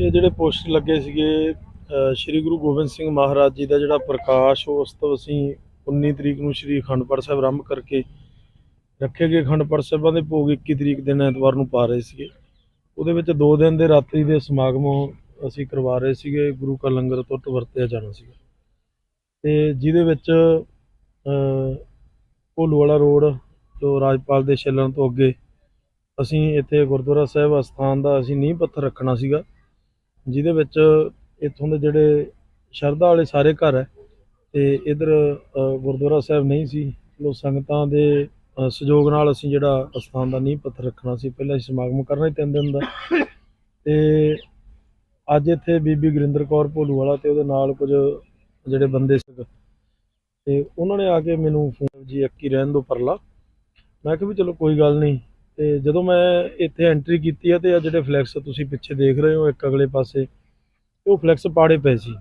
ਇਹ ਜਿਹੜੇ ਪੋਸਟਰ ਲੱਗੇ ਸੀਗੇ ਸ਼੍ਰੀ ਗੁਰੂ ਗੋਬਿੰਦ ਸਿੰਘ ਮਹਾਰਾਜ ਜੀ ਦਾ ਜਿਹੜਾ ਪ੍ਰਕਾਸ਼, ਉਸ ਤੋਂ ਅਸੀਂ 19 ਤਰੀਕ ਨੂੰ ਸ਼੍ਰੀ ਅਖੰਡ ਪਾਠ ਸਾਹਿਬ ਆਰੰਭ ਕਰਕੇ ਰੱਖੇ ਗਏ। ਅਖੰਡ ਪਾਠ ਸਾਹਿਬਾਂ ਦੇ ਭੋਗ 21 ਤਰੀਕ ਦਿਨ ਐਤਵਾਰ ਨੂੰ ਪਾ ਰਹੇ ਸੀਗੇ। ਉਹਦੇ ਵਿੱਚ 2 ਦਿਨ ਦੇ ਰਾਤਰੀ ਦੇ ਸਮਾਗਮ ਅਸੀਂ ਕਰਵਾ ਰਹੇ ਸੀਗੇ। ਗੁਰੂ ਕਾ ਲੰਗਰ ਤੁਰਤ ਵਰਤਿਆ ਜਾਣਾ ਸੀਗਾ। ਤੇ ਜਿਹਦੇ ਵਿੱਚ ਅ ਵਾਲਾ ਰੋਡ ਜੋ ਰਾਜਪਾਲ ਦੇ ਛੱਲਣ ਤੋਂ ਅੱਗੇ ਅਸੀਂ ਇੱਥੇ ਗੁਰਦੁਆਰਾ ਸਾਹਿਬ ਅਸਥਾਨ ਦਾ ਅਸੀਂ ਨੀਂਹ ਪੱਥਰ ਰੱਖਣਾ ਸੀਗਾ, ਜਿਹਦੇ ਵਿੱਚ ਇੱਥੋਂ ਦੇ ਜਿਹੜੇ ਸ਼ਰਧਾ ਵਾਲੇ ਸਾਰੇ ਘਰ ਹੈ ਤੇ ਇਧਰ ਗੁਰਦੁਆਰਾ ਸਾਹਿਬ ਨਹੀਂ ਸੀ, ਲੋ ਸੰਗਤਾਂ ਦੇ ਸਹਿਯੋਗ ਨਾਲ ਅਸੀਂ ਜਿਹੜਾ ਅਸਥਾਨ ਦਾ ਨੀਂਹ ਪੱਥਰ ਰੱਖਣਾ ਸੀ, ਪਹਿਲਾਂ ਅਸੀਂ ਸਮਾਗਮ ਕਰਨਾ ਹੀ ਤਿੰਨ ਦਿਨ ਦਾ। ਤੇ ਅੱਜ ਇੱਥੇ ਬੀਬੀ ਗੁਰਿੰਦਰ ਕੌਰ ਭੋਲੂ ਵਾਲਾ ਤੇ ਉਹਦੇ ਨਾਲ ਕੁਝ ਜਿਹੜੇ ਬੰਦੇ ਸੀ ਤੇ ਉਹਨਾਂ ਨੇ ਆ ਕੇ ਮੈਨੂੰ ਫੋਨ ਜੀ ਅੱਕੀ ਰਹਿਣ ਦੋ ਪਰਲਾ। ਮੈਂ ਕਿਹਾ ਵੀ ਚਲੋ ਕੋਈ ਗੱਲ ਨਹੀਂ। ਤੇ ਜਦੋਂ ਮੈਂ ਇੱਥੇ ਐਂਟਰੀ ਕੀਤੀ ਹੈ ਤੇ ਆ ਜਿਹੜੇ ਫਲੈਕਸ ਤੁਸੀਂ ਪਿੱਛੇ ਦੇਖ ਰਹੇ ਹੋ ਇੱਕ ਅਗਲੇ ਪਾਸੇ, ਉਹ ਫਲੈਕਸ ਪਾੜੇ ਪਏ ਸੀ।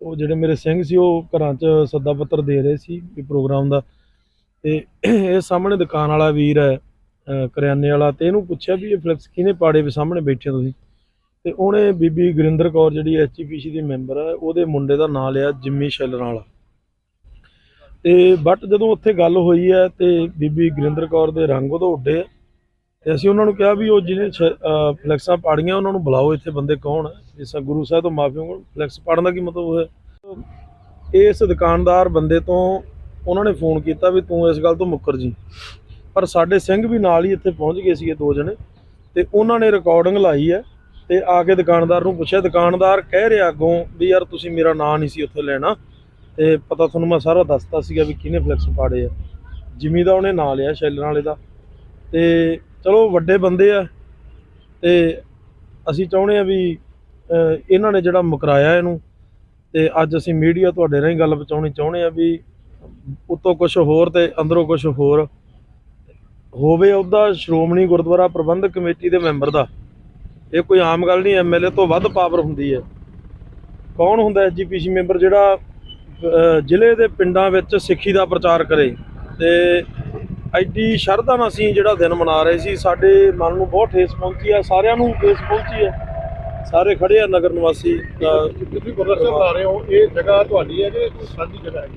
ਉਹ ਜਿਹੜੇ ਮੇਰੇ ਸਿੰਘ ਸੀ, ਉਹ ਘਰਾਂ 'ਚ ਸੱਦਾ ਪੱਤਰ ਦੇ ਰਹੇ ਸੀ ਵੀ ਪ੍ਰੋਗਰਾਮ ਦਾ। ਤੇ ਇਹ ਸਾਹਮਣੇ ਦੁਕਾਨ ਵਾਲਾ ਵੀਰ ਹੈ ਕਰਿਆਨੇ ਵਾਲਾ, ਤੇ ਇਹਨੂੰ ਪੁੱਛਿਆ ਵੀ ਇਹ ਫਲੈਕਸ ਕਿਹਨੇ ਪਾੜੇ ਵੀ ਸਾਹਮਣੇ ਬੈਠੇ ਹੋ ਤੁਸੀਂ? ਤੇ ਉਹਨੇ ਬੀਬੀ ਗੁਰਿੰਦਰ ਕੌਰ, ਜਿਹੜੀ ਐਚਪੀਸੀ ਦੀ ਮੈਂਬਰ ਹੈ, ਉਹਦੇ ਮੁੰਡੇ ਦਾ ਨਾਂ ਲਿਆ ਜਿੰਮੀ ਸ਼ੈਲਰ ਵਾਲਾ। ਤੇ ਬਟ ਜਦੋਂ ਉੱਥੇ ਗੱਲ ਹੋਈ ਹੈ ਤੇ ਬੀਬੀ ਗੁਰਿੰਦਰ ਕੌਰ ਦੇ ਰੰਗ ਉਹਦੋਂ ਉੱਡੇ ਆ, ਤੇ ਅਸੀਂ ਉਹਨਾਂ ਨੂੰ ਕਿਹਾ ਵੀ ਉਹ ਜਿਹਨੇ ਫਲੈਕਸਾਂ ਪਾੜੀਆਂ, ਉਹਨਾਂ ਨੂੰ ਬੁਲਾਓ ਇੱਥੇ ਬੰਦੇ ਕੌਣ ਹੈ ਜਿਸ ਤਰ੍ਹਾਂ ਗੁਰੂ ਸਾਹਿਬ ਤੋਂ ਮਾਫੀ ਮੰਗੋ ਫਲੈਕਸ ਪਾੜਨ ਦਾ ਕੀ ਮਤਲਬ ਹੋਇਆ? ਇਸ ਦੁਕਾਨਦਾਰ ਬੰਦੇ ਤੋਂ ਉਹਨਾਂ ਨੇ ਫੋਨ ਕੀਤਾ ਵੀ ਤੂੰ ਇਸ ਗੱਲ ਤੋਂ ਮੁੱਕਰ ਜੀ। ਪਰ ਸਾਡੇ ਸਿੰਘ ਵੀ ਨਾਲ ਹੀ ਇੱਥੇ ਪਹੁੰਚ ਗਏ ਸੀਗੇ ਦੋ ਜਣੇ, ਤੇ ਉਹਨਾਂ ਨੇ ਰਿਕਾਰਡਿੰਗ ਲਾਈ ਹੈ ਤੇ ਆ ਕੇ ਦੁਕਾਨਦਾਰ ਨੂੰ ਪੁੱਛਿਆ, ਦੁਕਾਨਦਾਰ ਕਹਿ ਰਿਹਾ ਅੱਗੋਂ ਵੀ ਯਾਰ ਤੁਸੀਂ ਮੇਰਾ ਨਾਂ ਨਹੀਂ ਸੀ ਉੱਥੇ ਲੈਣਾ। ਤੇ ਪਤਾ ਤੁਹਾਨੂੰ ਮੈਂ ਸਾਰਾ ਦੱਸਤਾ ਸੀਗਾ ਵੀ ਕਿਹਨੇ ਫਲੈਕਸ ਪਾੜੇ ਆ। ਜਿਮੀ ਦਾ ਉਹਨੇ ਨਾਂ ਲਿਆ ਸ਼ੈਲਰ ਵਾਲੇ ਦਾ। ਤੇ ਚਲੋ ਵੱਡੇ ਬੰਦੇ ਆ। ਤੇ ਅਸੀਂ ਚਾਹੁੰਦੇ ਆ ਵੀ ਇਹਨਾਂ ਨੇ ਜਿਹੜਾ ਮੁਕਰਾਇਆ ਇਹਨੂੰ, ਤੇ ਅੱਜ ਅਸੀਂ ਮੀਡੀਆ ਤੁਹਾਡੇ ਰਾਹੀਂ ਗੱਲ ਪਹੁੰਚਾਉਣੀ ਚਾਹੁੰਦੇ ਆ ਵੀ ਉੱਤੋਂ ਕੁਝ ਹੋਰ ਤੇ ਅੰਦਰੋਂ ਕੁਝ ਹੋਰ ਹੋਵੇ ਉਹਦਾ ਸ਼੍ਰੋਮਣੀ ਗੁਰਦੁਆਰਾ ਪ੍ਰਬੰਧਕ ਕਮੇਟੀ ਦੇ ਮੈਂਬਰ ਦਾ। ਇਹ ਕੋਈ ਆਮ ਗੱਲ ਨਹੀਂ ਐਮਐਲਏ ਤੋਂ ਵੱਧ ਪਾਵਰ ਹੁੰਦੀ ਹੈ। ਕੌਣ ਹੁੰਦਾ ਐਸਜੀਪੀਸੀ ਮੈਂਬਰ ਜਿਹੜਾ ਜ਼ਿਲ੍ਹੇ ਦੇ ਪਿੰਡਾਂ ਵਿੱਚ ਸਿੱਖੀ ਦਾ ਪ੍ਰਚਾਰ ਕਰੇ ਤੇ ਐਡੀ ਸ਼ਰਧਾ ਨਾਲ ਅਸੀਂ ਜਿਹੜਾ ਦਿਨ ਮਨਾ ਰਹੇ ਸੀ ਸਾਡੇ ਮਨ ਨੂੰ ਬਹੁਤ ਠੇਸ ਪਹੁੰਚੀ ਆ ਸਾਰਿਆਂ ਨੂੰ ਠੇਸ ਪਹੁੰਚੀ ਹੈ ਸਾਰੇ ਖੜੇ ਆ ਨਗਰ ਨਿਵਾਸੀ ਤੁਸੀਂ ਗੁਰਦੁਆਰਾ ਬਣਾ ਰਹੇ ਹੋ ਇਹ ਜਗ੍ਹਾ ਤੁਹਾਡੀ ਹੈ ਕਿ ਸਾਂਝੀ ਜਗ੍ਹਾ ਹੈ?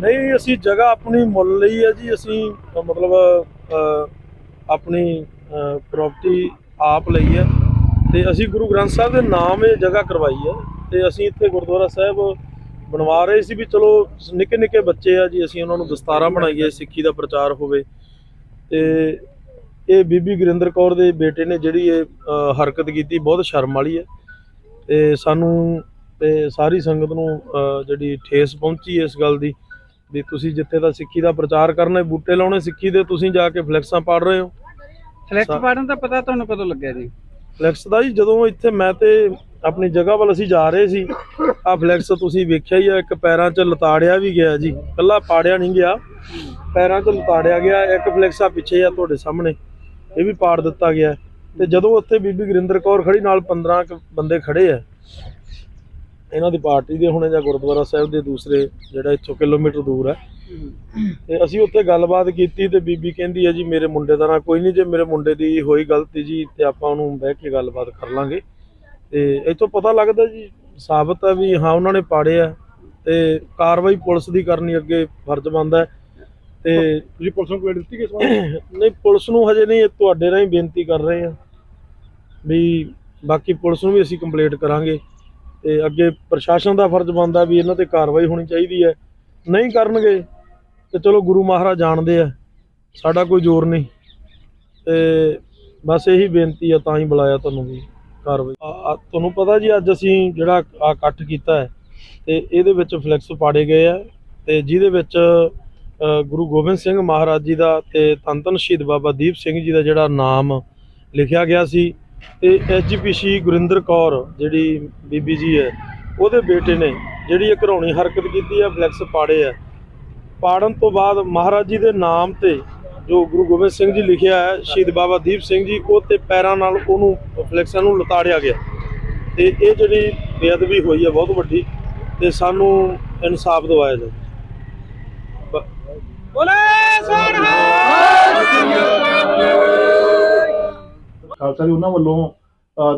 ਨਹੀਂ ਅਸੀਂ ਜਗ੍ਹਾ ਆਪਣੀ ਮੁੱਲ ਲਈ ਹੈ ਜੀ ਅਸੀਂ ਮਤਲਬ ਆਪਣੀ ਪ੍ਰਾਪਰਟੀ ਆਪ ਲਈ ਹੈ। ਤੇ ਅਸੀਂ ਗੁਰੂ ਗ੍ਰੰਥ ਸਾਹਿਬ ਦੇ ਨਾਮ ਇਹ ਜਗ੍ਹਾ ਕਰਵਾਈ ਹੈ ਤੇ ਅਸੀਂ ਇੱਥੇ ਗੁਰਦੁਆਰਾ ਸਾਹਿਬ ਬਣਵਾ ਰਹੇ ਸੀ ਵੀ ਚਲੋ ਨਿੱਕੇ ਨਿੱਕੇ ਬੱਚੇ ਆ ਜੀ ਅਸੀਂ ਉਹਨਾਂ ਨੂੰ ਦਸਤਾਰਾਂ ਬਣਾਈਏ ਸਿੱਖੀ ਦਾ ਪ੍ਰਚਾਰ ਹੋਵੇ। ਤੇ ਇਹ ਬੀਬੀ ਗੁਰਿੰਦਰ ਕੌਰ ਦੇ ਬੇਟੇ ਨੇ ਜਿਹੜੀ ਇਹ ਹਰਕਤ ਕੀਤੀ ਬਹੁਤ ਸ਼ਰਮ ਵਾਲੀ ਹੈ। ਤੇ ਸਾਨੂੰ ਤੇ ਸਾਰੀ ਸੰਗਤ ਨੂੰ ਜਿਹੜੀ ਠੇਸ ਪਹੁੰਚੀ ਇਸ ਗੱਲ ਦੀ ਵੀ ਤੁਸੀਂ ਜਿੱਥੇ ਦਾ ਸਿੱਖੀ ਦਾ ਪ੍ਰਚਾਰ ਕਰਨਾ ਬੂਟੇ ਲਾਉਣੇ ਸਿੱਖੀ ਦੇ ਤੁਸੀਂ ਜਾ ਕੇ ਫਲੈਕਸਾਂ ਪਾੜ ਰਹੇ ਹੋ। ਫਲੈਕਸ ਪਾੜਨ ਦਾ ਪਤਾ ਤੁਹਾਨੂੰ ਕਦੋਂ ਲੱਗਿਆ ਜੀ? ਫਲੈਕਸ ਦਾ ਜੀ ਜਦੋਂ ਇੱਥੇ ਮੈਂ ਤੇ ਆਪਣੀ ਜਗ੍ਹਾ ਵੱਲ ਅਸੀਂ ਜਾ ਰਹੇ ਸੀ। ਆ ਫਲੈਕਸ ਤੁਸੀਂ ਵੇਖਿਆ ਹੀ ਆ, ਇੱਕ ਪੈਰਾਂ 'ਚ ਲਤਾੜਿਆ ਵੀ ਗਿਆ ਜੀ। ਕੱਲਾ ਪਾੜਿਆ ਨਹੀਂ ਗਿਆ। ਪੈਰਾਂ 'ਚ ਲਤਾੜਿਆ ਗਿਆ, ਇੱਕ ਫਲੈਕਸ ਆ ਪਿੱਛੇ ਆ ਤੁਹਾਡੇ ਸਾਹਮਣੇ। ਇਹ ਵੀ ਪਾੜ ਦਿੱਤਾ ਗਿਆ। ਤੇ ਜਦੋਂ ਉੱਥੇ ਬੀਬੀ ਗੁਰਿੰਦਰ ਕੌਰ ਖੜੀ ਨਾਲ 15 ਕੁ ਬੰਦੇ ਖੜੇ ਆ। ਇਹਨਾਂ ਦੀ ਪਾਰਟੀ ਦੇ ਹੁਣੇ ਜਾਂ ਗੁਰਦੁਆਰਾ ਸਾਹਿਬ ਦੇ ਦੂਸਰੇ, ਜਿਹੜਾ ਇੱਥੋਂ ਕਿਲੋਮੀਟਰ ਦੂਰ ਹੈ ਤੇ ਅਸੀਂ ਉੱਥੇ ਗੱਲਬਾਤ ਕੀਤੀ ਤੇ ਬੀਬੀ ਕਹਿੰਦੀ ਹੈ ਜੀ, ਮੇਰੇ ਮੁੰਡੇ ਦਾ ਨਾ ਕੋਈ ਨਹੀਂ, ਜੇ ਮੇਰੇ ਮੁੰਡੇ ਦੀ ਹੋਈ ਗਲਤੀ ਜੀ, ਤੇ ਆਪਾਂ ਉਹਨੂੰ ਬਹਿ ਕੇ ਗੱਲਬਾਤ ਕਰ ਲਾਂਗੇ। ਤੇ ਇੱਥੋਂ ਪਤਾ ਲੱਗਦਾ ਜੀ ਸਾਬਤ ਹੈ ਵੀ ਹਾਂ ਉਹਨਾਂ ਨੇ ਪਾੜੇ ਆ ਤੇ ਕਾਰਵਾਈ ਪੁਲਿਸ ਦੀ ਕਰਨੀ ਅੱਗੇ ਫਰਜ਼ ਬਣਦਾ ਤੇ ਤੁਸੀਂ ਪੁਲਿਸ ਨੂੰ ਕੋਈ ਦਿੱਤੀ ਕਿਸ ਵਾਰ ਨਹੀਂ ਪੁਲਿਸ ਨੂੰ ਹਜੇ ਨਹੀਂ ਇਹ ਤੁਹਾਡੇ ਰਾਹੀਂ ਬੇਨਤੀ ਕਰ ਰਹੇ ਆ ਵੀ ਬਾਕੀ ਪੁਲਿਸ ਨੂੰ ਵੀ ਅਸੀਂ ਕੰਪਲੇਂਟ ਕਰਾਂਗੇ ਤੇ ਅੱਗੇ ਪ੍ਰਸ਼ਾਸਨ ਦਾ ਫਰਜ਼ ਬਣਦਾ ਵੀ ਇਹਨਾਂ ਤੇ ਕਾਰਵਾਈ ਹੋਣੀ ਚਾਹੀਦੀ ਹੈ। ਨਹੀਂ ਕਰਨਗੇ ਤੇ ਚਲੋ ਗੁਰੂ ਮਹਾਰਾਜ ਜਾਣਦੇ ਆ ਸਾਡਾ ਕੋਈ ਜ਼ੋਰ ਨਹੀਂ। ਤੇ ਬਸ ਇਹੀ ਬੇਨਤੀ ਆ ਤਾਂ ਹੀ ਬੁਲਾਇਆ ਤੁਹਾਨੂੰ ਵੀ। ਕਾਰਵਾਈ। ਆ- ਆ- ਤੁਹਾਨੂੰ ਪਤਾ ਜੀ ਅੱਜ ਅਸੀਂ ਜਿਹੜਾ ਆ ਇਕੱਠ ਕੀਤਾ ਹੈ ਤੇ ਇਹਦੇ ਵਿੱਚ ਫਲੈਕਸ ਪਾੜੇ ਗਏ ਆ ਤੇ ਜਿਹਦੇ ਵਿੱਚ ਅ, ਗੁਰੂ ਗੋਬਿੰਦ ਸਿੰਘ ਮਹਾਰਾਜ ਜੀ ਦਾ ਤੇ ਧੰਨ ਧੰਨ ਸ਼ਹੀਦ ਬਾਬਾ ਦੀਪ ਸਿੰਘ ਜੀ ਦਾ ਜਿਹੜਾ ਨਾਮ ਲਿਖਿਆ ਗਿਆ ਸੀ ਤੇ ਐਸਜੀਪੀਸੀ ਗੁਰਿੰਦਰ ਕੌਰ ਜਿਹੜੀ ਬੀਬੀ ਜੀ ਹੈ ਉਹਦੇ ਬੇਟੇ ਨੇ ਜਿਹੜੀ ਇਹ ਘਰਾਉਣੀ ਹਰਕਤ ਕੀਤੀ ਹੈ ਫਲੈਕਸ ਪਾੜੇ ਆ ਪਾੜਨ ਤੋਂ ਬਾਅਦ ਮਹਾਰਾਜ ਜੀ ਦੇ ਨਾਮ ਤੇ ਜੋ ਗੁਰੂ ਗੋਬਿੰਦ ਸਿੰਘ ਜੀ ਲਿਖਿਆ ਹੈ ਸ਼ਹੀਦ ਬਾਬਾ ਦੀਪ ਸਿੰਘ ਜੀ ਉਹ ਤੇ ਪੈਰਾਂ ਨਾਲ ਉਹਨੂੰ ਫਲੈਕਸਾਂ ਨੂੰ ਲਤਾੜਿਆ ਗਿਆ। ਤੇ ਇਹ ਜਿਹੜੀ ਬੇਅਦਬੀ ਹੋਈ ਹੈ ਬਹੁਤ ਵੱਡੀ ਤੇ ਸਾਨੂੰ ਇਨਸਾਫ ਦਿਵਾਇਆ ਜਾਵੇ। ਬੋਲੇ ਖਾਲਸਾ ਉਹਨਾਂ ਵੱਲੋਂ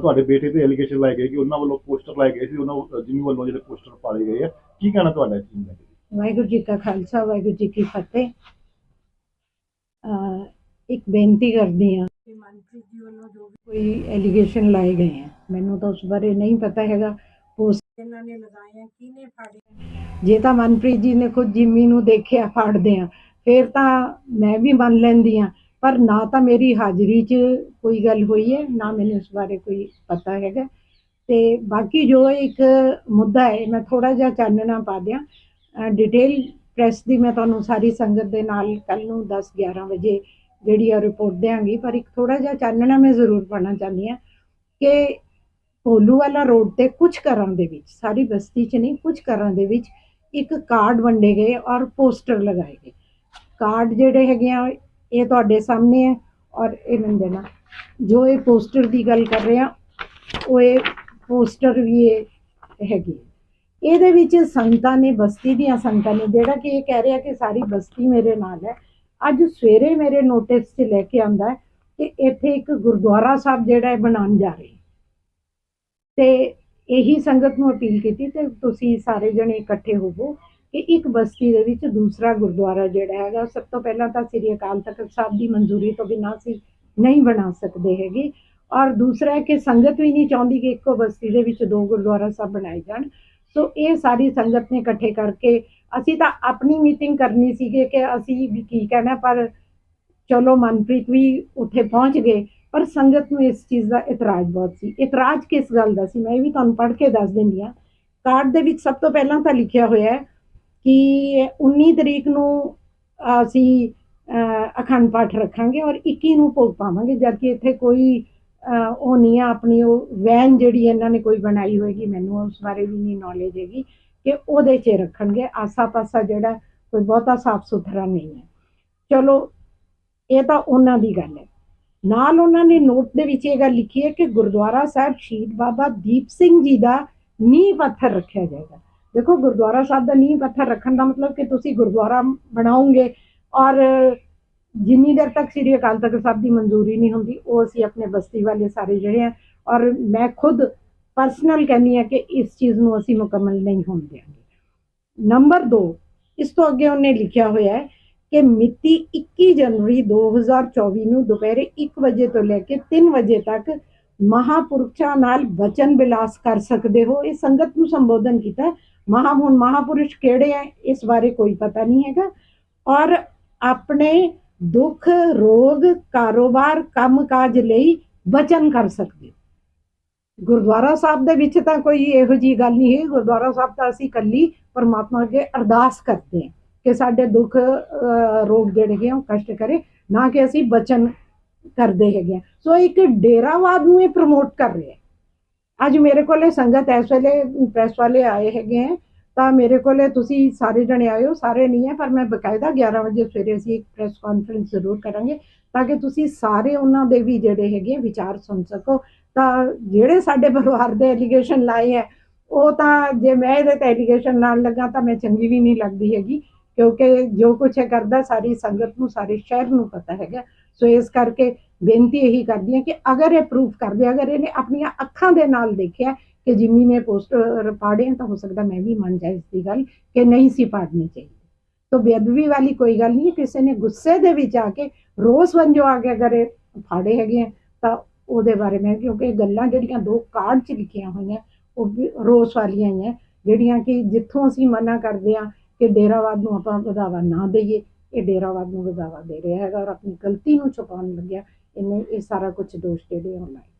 ਤੁਹਾਡੇ ਬੇਟੇ ਤੇ ਐਲੀਗੇਸ਼ਨ ਲਾਏ ਗਏ ਕਿ ਉਹਨਾਂ ਵੱਲੋਂ ਪੋਸਟਰ ਲਾਏ ਗਏ ਸੀ ਉਹਨਾਂ ਜਿਮੀ ਵੱਲੋਂ ਜਿਹੜੇ ਪੋਸਟਰ ਪਾੜੇ ਗਏ ਆ। ਕੀ ਕਹਿਣਾ ਤੁਹਾਡਾ ਇਸ ਚੀਜ਼ ਦਾ? ਵਾਹਿਗੁਰੂ ਜੀ ਕਾ ਖਾਲਸਾ ਵਾਹਿਗੁਰੂ ਜੀ ਕੀ ਫਤਿਹ। ਇੱਕ ਬੇਨਤੀ ਕਰਦੀ ਹਾਂ ਕਿ ਮਨਪ੍ਰੀਤ ਜੀ ਵੱਲੋਂ ਜੋ ਵੀ ਕੋਈ ਐਲੀਗੇਸ਼ਨ ਲਾਏ ਗਏ ਹੈ ਮੈਨੂੰ ਤਾਂ ਉਸ ਬਾਰੇ ਨਹੀਂ ਪਤਾ ਹੈਗਾ ਪੋਸਟ ਇਹਨਾਂ ਨੇ ਲਗਾਏ ਆ ਕਿਹਨੇ ਫਾੜੇ? ਜੇ ਤਾਂ ਮਨਪ੍ਰੀਤ ਜੀ ਨੇ ਖੁਦ ਜਿੰਮੀ ਨੂੰ ਦੇਖਿਆ ਫਾੜਦੇ ਆ ਫਿਰ ਤਾਂ ਮੈਂ ਵੀ ਮੰਨ ਲੈਂਦੀ ਆ ਪਰ ਨਾ ਤਾਂ ਮੇਰੀ ਹਾਜ਼ਰੀ 'ਚ ਕੋਈ ਗੱਲ ਹੋਈ ਹੈ ਨਾ ਮੈਨੂੰ ਇਸ ਬਾਰੇ ਕੋਈ ਪਤਾ ਹੈਗਾ। ਤੇ ਬਾਕੀ ਜੋ ਇੱਕ ਮੁੱਦਾ ਹੈ ਮੈਂ ਥੋੜਾ ਜਿਹਾ ਚਾਨਣਾ ਪਾ ਦਿਆਂ ਡਿਟੇਲ ਪ੍ਰੈਸ ਦੀ ਮੈਂ ਤੁਹਾਨੂੰ ਸਾਰੀ ਸੰਗਤ ਦੇ ਨਾਲ ਕੱਲ ਨੂੰ 10 11 ਵਜੇ ਜਿਹੜੀ ਆ ਰਿਪੋਰਟ ਦਿਆਂਗੀ, ਪਰ ਇੱਕ ਥੋੜਾ ਜਿਹਾ ਚਾਨਣਾ ਮੈਂ ਜ਼ਰੂਰ ਪਾਣਾ ਚਾਹੁੰਦੀ ਹਾਂ ਕਿ ਭੋਲੂ ਵਾਲਾ ਰੋਡ ਤੇ ਕੁਝ ਘਰਾਂ ਦੇ ਵਿੱਚ, ਸਾਰੀ ਬਸਤੀ 'ਚ ਨਹੀਂ ਕੁਝ ਘਰਾਂ ਦੇ ਵਿੱਚ ਇੱਕ ਕਾਰਡ ਵੰਡੇ ਗਏ ਔਰ ਪੋਸਟਰ ਲਗਾਏ ਗਏ ਕਾਰਡ ਜਿਹੜੇ ਹੈਗੇ ਆ, ਇਹ ਤੁਹਾਡੇ ਸਾਹਮਣੇ ਹੈ ਔਰ ਇਹ ਮੈਨੂੰ ਦੇਣਾ ਜੋ ਇਹ ਪੋਸਟਰ ਦੀ ਗੱਲ ਕਰ ਰਹੇ ਆ ਉਹ ਇਹ ਪੋਸਟਰ ਵੀ ਇਹ ਹੈਗੀ ਹੈ। ਇਹਦੇ ਵਿੱਚ ਸੰਗਤਾਂ ਨੇ, ਬਸਤੀ ਦੀਆਂ ਸੰਗਤਾਂ ਨੇ, ਜਿਹੜਾ ਕਿ ਇਹ ਕਹਿ ਰਿਹਾ ਕਿ ਸਾਰੀ ਬਸਤੀ ਮੇਰੇ ਨਾਲ ਹੈ ਅੱਜ ਸਵੇਰੇ ਮੇਰੇ ਨੋਟਿਸ 'ਚ ਲੈ ਕੇ ਆਂਦਾ ਕਿ ਇੱਥੇ ਇੱਕ ਗੁਰਦੁਆਰਾ ਸਾਹਿਬ ਜਿਹੜਾ ਹੈ ਬਣਾਉਣ ਜਾ ਰਹੇ ਤੇ ਇਹੀ ਸੰਗਤ ਨੂੰ ਅਪੀਲ ਕੀਤੀ ਤੇ ਤੁਸੀਂ ਸਾਰੇ ਜਣੇ ਇਕੱਠੇ ਹੋਵੋ ਕਿ ਇੱਕ ਬਸਤੀ ਦੇ ਵਿੱਚ ਦੂਸਰਾ ਗੁਰਦੁਆਰਾ ਜਿਹੜਾ ਹੈਗਾ ਸਭ ਤੋਂ ਪਹਿਲਾਂ ਤਾਂ ਸ੍ਰੀ ਅਕਾਲ ਤਖਤ ਸਾਹਿਬ ਦੀ ਮਨਜ਼ੂਰੀ ਤੋਂ ਬਿਨਾਂ ਸੀ ਨਹੀਂ ਬਣਾ ਸਕਦੇ ਹੈਗੇ। ਔਰ ਦੂਸਰਾ ਹੈ ਕਿ ਸੰਗਤ ਵੀ ਨਹੀਂ ਚਾਹੁੰਦੀ ਕਿ ਇੱਕੋ ਬਸਤੀ ਦੇ ਵਿੱਚ ਦੋ ਗੁਰਦੁਆਰਾ ਸਾਹਿਬ ਬਣਾਏ ਜਾਣ। ਸੋ ਇਹ ਸਾਰੀ ਸੰਗਤ ਨੇ ਇਕੱਠੇ ਕਰਕੇ ਅਸੀਂ ਤਾਂ ਆਪਣੀ ਮੀਟਿੰਗ ਕਰਨੀ ਸੀਗੇ ਕਿ ਅਸੀਂ ਵੀ ਕੀ ਕਹਿਣਾ, ਪਰ ਚਲੋ ਮਨਪ੍ਰੀਤ ਵੀ ਉੱਥੇ ਪਹੁੰਚ ਗਏ। ਪਰ ਸੰਗਤ ਨੂੰ ਇਸ ਚੀਜ਼ ਦਾ ਇਤਰਾਜ਼ ਬਹੁਤ ਸੀ। ਇਤਰਾਜ਼ ਕਿਸ ਗੱਲ ਦਾ ਸੀ? ਮੈਂ ਇਹ ਵੀ ਤੁਹਾਨੂੰ ਪੜ੍ਹ ਕੇ ਦੱਸ ਦਿੰਦੀ ਹਾਂ। ਕਾਰਡ ਦੇ ਵਿੱਚ ਸਭ ਤੋਂ ਪਹਿਲਾਂ ਤਾਂ ਲਿਖਿਆ ਹੋਇਆ ਹੈ ਕਿ 19 ਤਰੀਕ ਨੂੰ ਅਸੀਂ ਅਖੰਡ ਪਾਠ ਰੱਖਾਂਗੇ ਔਰ 21 ਨੂੰ ਭੋਗ ਪਾਵਾਂਗੇ ਜਦਕਿ ਇੱਥੇ ਕੋਈ ਉਹ ਨਹੀਂ ਆ, ਆਪਣੀ ਉਹ ਵੈਨ ਜਿਹੜੀ ਇਹਨਾਂ ਨੇ ਕੋਈ ਬਣਾਈ ਹੋਏਗੀ, ਮੈਨੂੰ ਉਸ ਬਾਰੇ ਵੀ ਨਹੀਂ ਨੌਲੇਜ ਹੈਗੀ। ਕਿ ਉਹਦੇ 'ਚ ਰੱਖਣਗੇ। ਆਸਾ ਪਾਸਾ ਜਿਹੜਾ ਕੋਈ ਬਹੁਤਾ ਸਾਫ਼ ਸੁਥਰਾ ਨਹੀਂ ਹੈ। ਚਲੋ, ਇਹ ਤਾਂ ਉਹਨਾਂ ਦੀ ਗੱਲ ਹੈ। ਨਾਲ ਉਹਨਾਂ ਨੇ ਨੋਟ ਦੇ ਵਿੱਚ ਇਹ ਗੱਲ ਲਿਖੀ ਹੈ ਕਿ ਗੁਰਦੁਆਰਾ ਸਾਹਿਬ ਸ਼ਹੀਦ ਬਾਬਾ ਦੀਪ ਸਿੰਘ ਜੀ ਦਾ ਨੀਂਹ ਪੱਥਰ ਰੱਖਿਆ ਜਾਏਗਾ। ਦੇਖੋ, ਗੁਰਦੁਆਰਾ ਸਾਹਿਬ ਦਾ ਨੀਂਹ ਪੱਥਰ ਰੱਖਣ ਦਾ ਮਤਲਬ ਕਿ ਤੁਸੀਂ ਗੁਰਦੁਆਰਾ ਬਣਾਓਗੇ ਔਰ ਜਿੰਨੀ ਦੇਰ ਤੱਕ ਸ੍ਰੀ ਅਕਾਲ ਤਖਤ ਸਾਹਿਬ ਦੀ ਮਨਜ਼ੂਰੀ ਨਹੀਂ ਹੁੰਦੀ, ਉਹ ਅਸੀਂ ਆਪਣੇ ਬਸਤੀ ਵਾਲੇ ਸਾਰੇ ਜਿਹੜੇ ਆ ਔਰ ਮੈਂ ਖੁਦ ਪਰਸਨਲ ਕਹਿੰਦੀ ਆ ਕਿ ਇਸ ਚੀਜ਼ ਨੂੰ ਅਸੀਂ ਮੁਕੰਮਲ ਨਹੀਂ ਹੋਣ ਦਿਆਂਗੇ। ਨੰਬਰ 2 ਇਸ ਤੋਂ ਅੱਗੇ ਉਹਨੇ ਲਿਖਿਆ ਹੋਇਆ ਹੈ ਕਿ ਮਿਤੀ 21 ਜਨਵਰੀ 2024 ਨੂੰ ਦੁਪਹਿਰੇ 1 ਵਜੇ ਤੋਂ ਲੈ ਕੇ 3 ਵਜੇ ਤੱਕ ਮਹਾਪੁਰਸ਼ਾਂ ਨਾਲ ਬਚਨ ਬਿਲਾਸ ਕਰ ਸਕਦੇ ਹੋ। ਇਹ ਸੰਗਤ ਨੂੰ ਸੰਬੋਧਨ ਕੀਤਾ ਹੈ। ਮਹਾ ਹੁਣ ਮਹਾਪੁਰਸ਼ ਕਿਹੜੇ ਹੈ? ਇਸ ਬਾਰੇ ਕੋਈ ਪਤਾ ਨਹੀਂ ਹੈਗਾ। ਔਰ ਆਪਣੇ ਦੁੱਖ, ਰੋਗ, ਕਾਰੋਬਾਰ, ਕੰਮਕਾਜ ਲਈ ਬਚਨ ਕਰ ਸਕਦੇ ਹੋ। ਗੁਰਦੁਆਰਾ ਸਾਹਿਬ ਦੇ ਵਿੱਚ ਤਾਂ ਕੋਈ ਇਹੋ ਜੀ ਗੱਲ ਨਹੀਂ ਹੈ ਗੁਰਦੁਆਰਾ ਸਾਹਿਬ ਤਾਂ ਅਸੀਂ ਕੱਲੀ ਪਰਮਾਤਮਾ ਅੱਗੇ ਅਰਦਾਸ ਕਰਦੇ ਹਾਂ ਕਿ ਸਾਡੇ ਦੁੱਖ ਰੋਗ ਜਿਹੜੇ ਹੈਗੇ ਆ, ਉਹ ਕਸ਼ਟ ਕਰੇ, ਨਾ ਕਿ ਅਸੀਂ ਬਚਨ ਕਰਦੇ ਹੈਗੇ ਆ ਸੋ ਇੱਕ ਡੇਰਾਵਾਦ ਨੂੰ ਇਹ ਪ੍ਰਮੋਟ ਕਰ ਰਹੇ ਅੱਜ ਮੇਰੇ ਕੋਲੇ ਸੰਗਤ ਇਸ ਵੇਲੇ ਪ੍ਰੈਸ ਵਾਲੇ ਆਏ ਹੈਗੇ ਆ, ਤਾਂ ਮੇਰੇ ਕੋਲੇ ਤੁਸੀਂ ਸਾਰੇ ਜਣੇ ਆਏ ਹੋ ਸਾਰੇ ਨਹੀਂ ਹੈ, ਪਰ ਮੈਂ ਬਕਾਇਦਾ 11 ਵਜੇ ਸਵੇਰੇ ਅਸੀਂ ਇੱਕ ਪ੍ਰੈਸ ਕਾਨਫਰੰਸ ਜ਼ਰੂਰ ਕਰਾਂਗੇ, ਤਾਂ ਕਿ ਤੁਸੀਂ ਸਾਰੇ ਉਹਨਾਂ ਦੇ ਵੀ ਜਿਹੜੇ ਹੈਗੇ ਆ ਵਿਚਾਰ ਸੁਣ ਸਕੋ ਤਾਂ ਜਿਹੜੇ ਸਾਡੇ ਪਰਿਵਾਰ ਦੇ ਐਲੀਗੇਸ਼ਨ ਲਾਏ ਹੈ ਉਹ ਤਾਂ ਜੇ ਮੈਂ ਇਹਦੇ ਤੇ ਐਲੀਗੇਸ਼ਨ ਨਾਲ ਲੱਗਾ ਤਾਂ ਮੈਂ ਚੰਗੀ ਵੀ ਨਹੀਂ ਲੱਗਦੀ ਹੈਗੀ, ਕਿਉਂਕਿ ਜੋ ਕੁਛ ਇਹ ਕਰਦਾ ਸਾਰੀ ਸੰਗਤ ਨੂੰ, ਸਾਰੇ ਸ਼ਹਿਰ ਨੂੰ ਪਤਾ ਹੈਗਾ। ਸੋ ਇਸ ਕਰਕੇ ਬੇਨਤੀ ਇਹੀ ਕਰਦੀ ਹਾਂ ਕਿ ਅਗਰ ਇਹ ਪ੍ਰੂਫ ਕਰਦੇ, ਅਗਰ ਇਹਨੇ ਆਪਣੀਆਂ ਅੱਖਾਂ ਦੇ ਨਾਲ ਦੇਖਿਆ ਕਿ ਜਿਮੀ ਨੇ ਪੋਸਟਰ ਪਾੜੇ ਤਾਂ ਹੋ ਸਕਦਾ ਮੈਂ ਵੀ ਮੰਨ ਜਾਏ ਇਸ ਦੀ ਗੱਲ ਕਿ ਨਹੀਂ ਸੀ ਪਾੜਨੀ ਚਾਹੀਦੀ। ਤੋ ਬੇਅਦਬੀ ਵਾਲੀ ਕੋਈ ਗੱਲ ਨਹੀਂ ਕਿਸੇ ਨੇ ਗੁੱਸੇ ਦੇ ਵਿੱਚ ਆ ਕੇ ਰੋਸ ਵੰਜੋ ਆ ਕੇ ਅਗਰ ਇਹ ਫਾੜੇ ਹੈਗੇ ਆ, ਤਾਂ ਉਹਦੇ ਬਾਰੇ ਮੈਂ, ਕਿਉਂਕਿ ਇਹ ਗੱਲਾਂ ਜਿਹੜੀਆਂ ਦੋ ਕਾਰਡ 'ਚ ਲਿਖੀਆਂ ਹੋਈਆਂ, ਉਹ ਵੀ ਰੋਸ ਵਾਲੀਆਂ ਹੀ ਹੈ ਜਿਹੜੀਆਂ ਕਿ ਜਿੱਥੋਂ ਅਸੀਂ ਮਨਾ ਕਰਦੇ ਆ ਕਿ ਡੇਰਾਵਾਦ ਨੂੰ ਆਪਾਂ ਵਧਾਵਾ ਨਾ ਦਈਏ, ਇਹ ਡੇਰਾਵਾਦ ਨੂੰ ਵਧਾਵਾ ਦੇ ਰਿਹਾ ਹੈਗਾ ਔਰ ਆਪਣੀ ਗਲਤੀ ਨੂੰ ਛੁਪਾਉਣ ਲੱਗਿਆ, ਇਹਨੇ ਇਹ ਸਾਰਾ ਕੁਝ ਦੋਸ਼ ਜਿਹੜੇ ਆ ਉਹ ਲਾਏ।